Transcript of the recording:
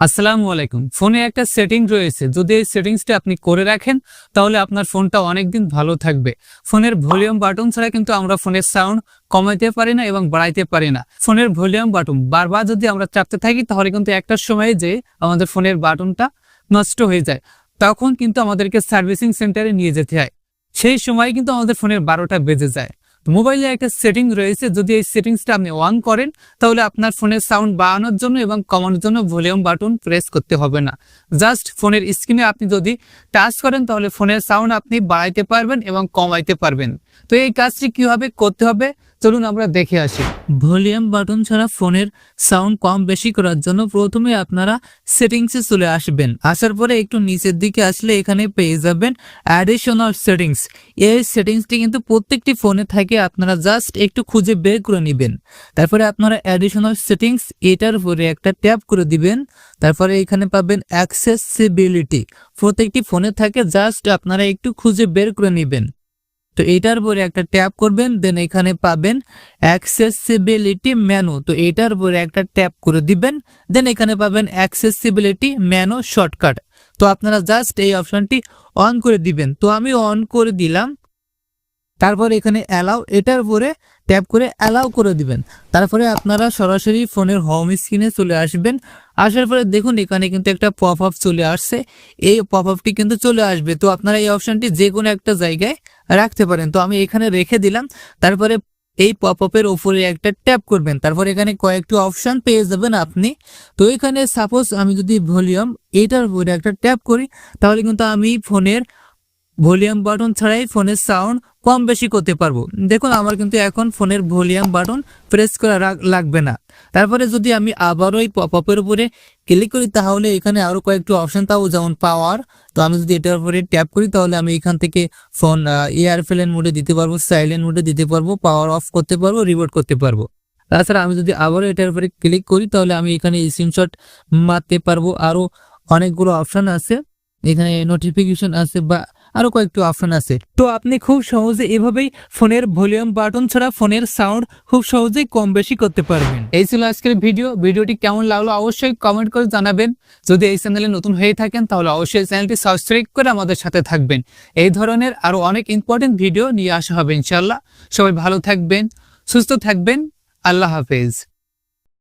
আসসালামু আলাইকুম। ফোনে একটা সেটিং রয়েছে। যদি এই সেটিংসটা আপনি করে রাখেন, তাহলে আপনার ফোনটা অনেকদিন ভালো থাকবে। ফোনের ভলিউম বাটন ছাড়া কিন্তু আমরা ফোনের সাউন্ড কমাইতে পারি না এবং বাড়াইতে পারি না। ফোনের ভলিউম বাটন বারবার যদি আমরা চাপতে থাকি, তাহলে কিন্তু একটা সময় যে আমাদের ফোনের বাটনটা নষ্ট হয়ে যায়, তখন কিন্তু আমাদেরকে সার্ভিসিং সেন্টারে নিয়ে যেতে হয়। সেই সময় কিন্তু আমাদের ফোনের বারোটা বেজে যায়। মোবাইলে একটা সেটিং রয়েছে, যদি এই সেটিংসটা আপনি অন করেন, তাহলে আপনার ফোনের সাউন্ড বাড়ানোর জন্য এবং কমানোর জন্য ভলিউম বাটন প্রেস করতে হবে না। জাস্ট ফোনের স্ক্রিনে আপনি যদি টাচ করেন, তাহলে ফোনের সাউন্ড আপনি বাড়াইতে পারবেন এবং কমাইতে পারবেন। তো এই কাজটি কীভাবে করতে হবে? চলুন আমরা দেখে আসি। ভলিউম বাটন ছাড়া ফোনের সাউন্ড কম বেশি করার জন্য প্রথমে আপনারা সেটিংসে চলে আসবেন। আসার পরে একটু নিচের দিকে আসলে এখানে পেয়ে যাবেন অ্যাডিশনাল সেটিংস এই সেটিংসটি কিন্তু প্রত্যেকটি ফোনে থাকে, আপনারা জাস্ট একটু খুঁজে বের করে নেবেন। তারপরে আপনারা অ্যাডিশনাল সেটিংস এটার উপরে একটা ট্যাপ করে দিবেন। তারপরে এখানে পাবেন অ্যাক্সেসিবিলিটি প্রত্যেকটি ফোনে থাকে জাস্ট আপনারা একটু খুঁজে বের করে নেবেন। তো এটার উপরে একটা ট্যাপ করবেন দেন এখানে পাবেন অ্যাক্সেসিবিলিটি ম্যানো তো এটার উপরে একটা ট্যাপ করে দিবেন দেন এখানে পাবেন অ্যাক্সেসিবিলিটি ম্যানো শর্টকাট তো আপনারা জাস্ট এই অপশনটি অন করে দিবেন। তো আমি অন করে দিলাম। তারপর এখানে অ্যালাউ এটার উপরে ট্যাপ করে অ্যালাউ করে দিবেন। তারপরে আপনারা সরাসরি ফোনের হোম স্ক্রিনে চলে আসবেন। আসার পরে দেখুন, এখানে কিন্তু একটা পপ আপ চলে আসছে। এই পপ আপটি কিন্তু চলে আসবে। তো আপনারা এই অপশানটি যে কোনো একটা জায়গায় রাখতে পারেন। তো আমি এখানে রেখে দিলাম। তারপরে এই পপ আপের ওপরে একটা ট্যাপ করবেন। তারপর এখানে কয়েকটি অপশান পেয়ে যাবেন আপনি। তো এখানে সাপোজ আমি যদি ভলিউম এটার উপরে একটা ট্যাপ করি, তাহলে কিন্তু আমি ফোনের ভলিউম বাটন ছাড়াই ফোনের সাউন্ড কম বেশি করতে পারব। দেখুন, আমার কিন্তু এখন ফোনের ভলিউম বাটন প্রেস করা লাগবে না। তারপরে যদি আমি আবারও এই পপ আপের উপরে ক্লিক করি, তাহলে এখানে আরও কয়েকটি অপশন পাবো, যেমন পাওয়ার। তো আমি যদি এটার উপরে ট্যাপ করি, তাহলে আমি এখান থেকে ফোন এয়ারপ্লেন মোডে দিতে পারব, সাইলেন্ট মোডে দিতে পারব, পাওয়ার অফ করতে পারব রিবোট করতে পারব। তাছাড়া আমি যদি আবারও এটার উপরে ক্লিক করি, তাহলে আমি এখানে স্ক্রিনশট মারতে পারব। আরও অনেকগুলো অপশন আছে। এখানে নোটিফিকেশন আছে বা আরও কয়েকটি অপশন আছে। তো আপনি খুব সহজে এভাবেই ফোনের ভলিউম বাটন ছাড়া ফোনের সাউন্ড খুব সহজেই কম বেশি করতে পারবেন। এই ছিল আজকের ভিডিও। ভিডিওটি কেমন লাগল অবশ্যই কমেন্ট করে জানাবেন। যদি এই চ্যানেলে নতুন হয়ে থাকেন, তাহলে অবশ্যই চ্যানেলটি সাবস্ক্রাইব করে আমাদের সাথে থাকবেন। এই ধরনের আরও অনেক ইম্পর্টেন্ট ভিডিও নিয়ে আসা হবে ইনশাল্লাহ সবাই ভালো থাকবেন, সুস্থ থাকবেন। আল্লাহ হাফেজ।